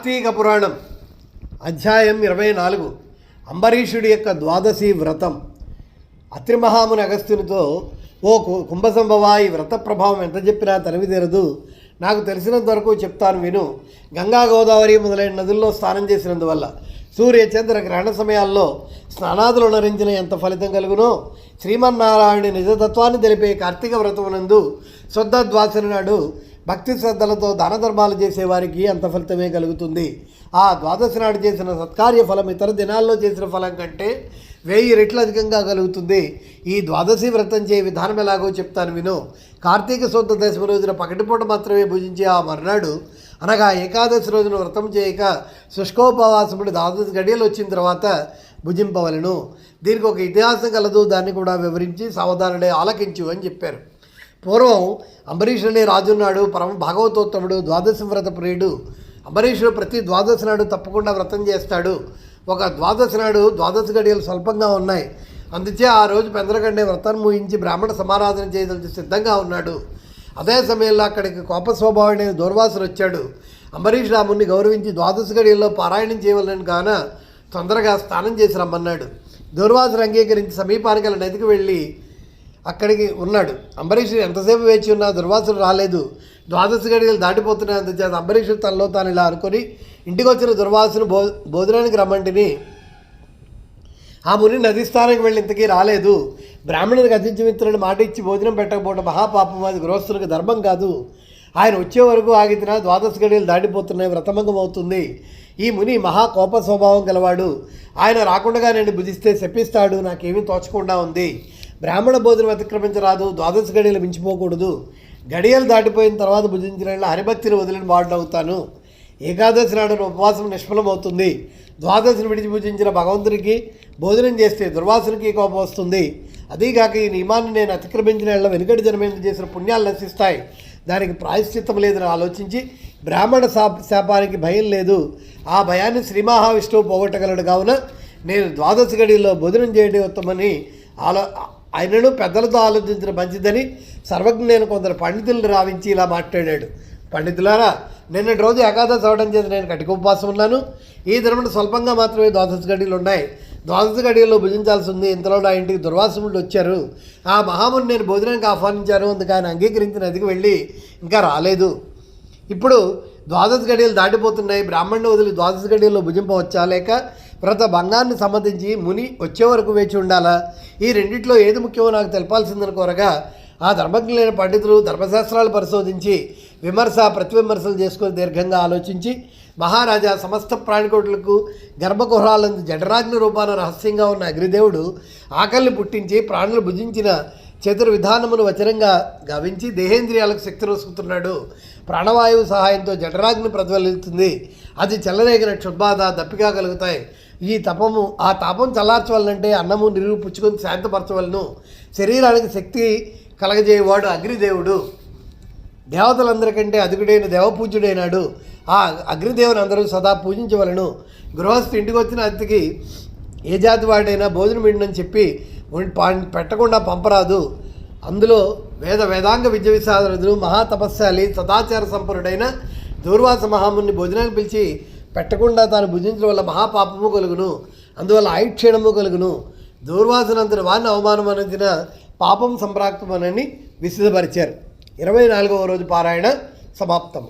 కార్తీక పురాణం అధ్యాయం ఇరవై నాలుగు అంబరీషుడి యొక్క ద్వాదశి వ్రతం. అత్రిమహాముని అగస్త్యునితో ఓ కు- కుంభసంభవ ఈ వ్రత ప్రభావం ఎంత చెప్పినా తనివి తీరదు. నాకు తెలిసినంత వరకు చెప్తాను విను. గంగా గోదావరి మొదలైన నదుల్లో స్నానం చేసినందువల్ల సూర్య చంద్ర గ్రహణ సమయాల్లో స్నానాదులు నరించిన ఎంత ఫలితం కలుగునో శ్రీమన్నారాయణ నిజతత్వాన్ని తెలిపే కార్తీక వ్రతమునందు శుద్ధ ద్వాసరి నాడు భక్తి శ్రద్ధలతో దాన ధర్మాలు చేసేవారికి అంత ఫలితమే కలుగుతుంది. ఆ ద్వాదశి నాడు చేసిన సత్కార్య ఫలం ఇతర దినాల్లో చేసిన ఫలం కంటే వెయ్యి రెట్లు అధికంగా కలుగుతుంది. ఈ ద్వాదశి వ్రతం చేయ విధానం ఎలాగో చెప్తాను విను. కార్తీక శుద్ధ దశమి రోజున పగటిపూట మాత్రమే భుజించి ఆ మర్నాడు అనగా ఏకాదశి రోజున వ్రతం చేయక శుష్కోపవాసముడు ద్వాదశి గడియలు వచ్చిన తర్వాత భుజింపవలను. దీనికి ఒక ఇతిహాసం కలదు దాన్ని కూడా వివరించి సావధానుడే ఆలకించు అని చెప్పారు. పూర్వం అంబరీషుడే రాజున్నాడు పరమ భాగవతోత్తముడు ద్వాదశి వ్రత ప్రియుడు. అంబరీషుడు ప్రతి ద్వాదశి నాడు తప్పకుండా వ్రతం చేస్తాడు. ఒక ద్వాదశి నాడు ద్వాదశి గడియలు స్వల్పంగా ఉన్నాయి. అందుచే ఆ రోజు పెందరగండే వ్రతం ముహించి బ్రాహ్మణ సమారాధన చేయదలిచి సిద్ధంగా ఉన్నాడు. అదే సమయంలో అక్కడికి కోప స్వభావుడైన దూర్వాసులు వచ్చాడు. అంబరీష్ రాముని గౌరవించి ద్వాదశి గడియల్లో పారాయణం చేయవలని కాన తొందరగా స్నానం చేసి రమ్మన్నాడు. దూర్వాసులు అంగీకరించి సమీపానికి గల నదికి వెళ్ళి అక్కడికి ఉన్నాడు. అంబరీషుడు ఎంతసేపు వేచి ఉన్నా దుర్వాసుడు రాలేదు. ద్వాదశ గడియలు దాటిపోతున్నాయి అందుచేత అంబరీషుడు తనలో తాను ఇలా అనుకొని ఇంటికి వచ్చిన దుర్వాసును భో భోజనానికి రమ్మంటిని. ఆ ముని నది స్థానానికి వెళ్ళి ఇంతకీ రాలేదు. బ్రాహ్మణునికి అతిథి మిత్రుని మాట ఇచ్చి భోజనం పెట్టకపోవడం మహాపాపం అది గృహస్థులకు ధర్మం కాదు. ఆయన వచ్చే వరకు ఆగితిన ద్వాదశ గడియలు దాటిపోతున్నాయి వ్రతమంగం అవుతుంది ఈ ముని మహా కోప స్వభావం గలవాడు. ఆయన రాకుండా నేను భుజిస్తే శపిస్తాడు నాకేమీ తోచకుండా ఉంది. బ్రాహ్మణ భోజనం అతిక్రమించరాదు ద్వాదశ గడియలు మించిపోకూడదు. గడియలు దాటిపోయిన తర్వాత భుజించిన హరిభక్తిని వదిలిన వాడినవుతాను ఏకాదశి నాడు ఉపవాసం నిష్ఫలమవుతుంది. ద్వాదశిని విడిచి పూజించిన భగవంతునికి భోజనం చేస్తే దుర్వాసునికి కోపం వస్తుంది. అదీగాక ఈ నియమాన్ని నేను అతిక్రమించిన వాళ్ళ వెనుకటి జన్మేందు చేసిన పుణ్యాలు నశిస్తాయి. దానికి ప్రాయశ్చిత్తం లేదని ఆలోచించి బ్రాహ్మణ శాపానికి భయం లేదు. ఆ భయాన్ని శ్రీ మహావిష్ణువు పోగొట్టగలడు కావున నేను ద్వాదశి గడిలో భోజనం చేయడం ఉత్తమని ఆలో ఆయనను పెద్దలతో ఆలోచించడం మంచిదని సర్వజ్ఞులైన కొందరు పండితులను రావించి ఇలా మాట్లాడాడు. పండితులారా నిన్నటి రోజు ఏకాదశి అవడం చేత నేను కటిక ఉపవాసం ఉన్నాను. ఈ దినమున స్వల్పంగా మాత్రమే ద్వాదశ గడియలు ఉన్నాయి. ద్వాదశ గడియల్లో భుజించాల్సి ఉంది. ఇంతలో నా ఇంటికి దుర్వాసములు వచ్చారు. ఆ మహాముని నేను భోజనానికి ఆహ్వానించాను. అందుకు ఆయన అంగీకరించిన నదికి వెళ్ళి ఇంకా రాలేదు. ఇప్పుడు ద్వాదశ గడియలు దాటిపోతున్నాయి. బ్రాహ్మణుని వదిలి ద్వాదశ గడియల్లో భుజింపవచ్చా లేక వ్రత భంగాన్ని సంబంధించి ముని వచ్చే వరకు వేచి ఉండాలా? ఈ రెండిట్లో ఏది ముఖ్యమో నాకు తెలపాల్సిందని కోరగా ఆ ధర్మజ్ఞులైన పండితులు ధర్మశాస్త్రాలు పరిశోధించి విమర్శ ప్రతివిమర్శలు చేసుకొని దీర్ఘంగా ఆలోచించి మహారాజా సమస్త ప్రాణికోటులకు గర్భగుహరాలందు జఠరాగ్ని రూపాన రహస్యంగా ఉన్న అగ్నిదేవుడు ఆకలిని పుట్టించి ప్రాణులు భుజించిన చతుర్ విధానమును వచనంగా గవించి దేహేంద్రియాలకు శక్తి రోసుకుతున్నాడు ప్రాణవాయువు సహాయంతో జఠరాగ్ని ప్రజ్వలిస్తుంది. అది చల్లరేగిన క్షుద్బాధ దప్పిక కలుగుతాయి. ఈ తపము ఆ తాపం చల్లార్చవలనంటే అన్నము నిరువు పుచ్చుకొని శాంతపరచవలను. శరీరానికి శక్తి కలగజేయవాడు అగ్నిదేవుడు. దేవతలందరికంటే అధికుడైన దేవపూజ్యుడైనాడు. ఆ అగ్నిదేవుని అందరూ సదా పూజించవలను. గృహస్థు ఇంటికి వచ్చిన అతిథికి ఏ జాతి వాడైనా భోజనం విండని చెప్పి పెట్టకుండా పంపరాదు. అందులో వేద వేదాంగ విద్య విశారదుడు మహాతపస్శాలి సదాచార సంపన్నుడైన దూర్వాస మహాముని భోజనాన్ని పిలిచి పెట్టకుండా తాను భుజించడం వల్ల మహాపాపము కలుగును. అందువల్ల ఆయుక్షీణము కలుగును. దూర్వాసనంతటి వారిని అవమానం అనందిన పాపం సంప్రాప్తమనని విశదపరిచారు ఇరవై నాలుగవ రోజు పారాయణ సమాప్తం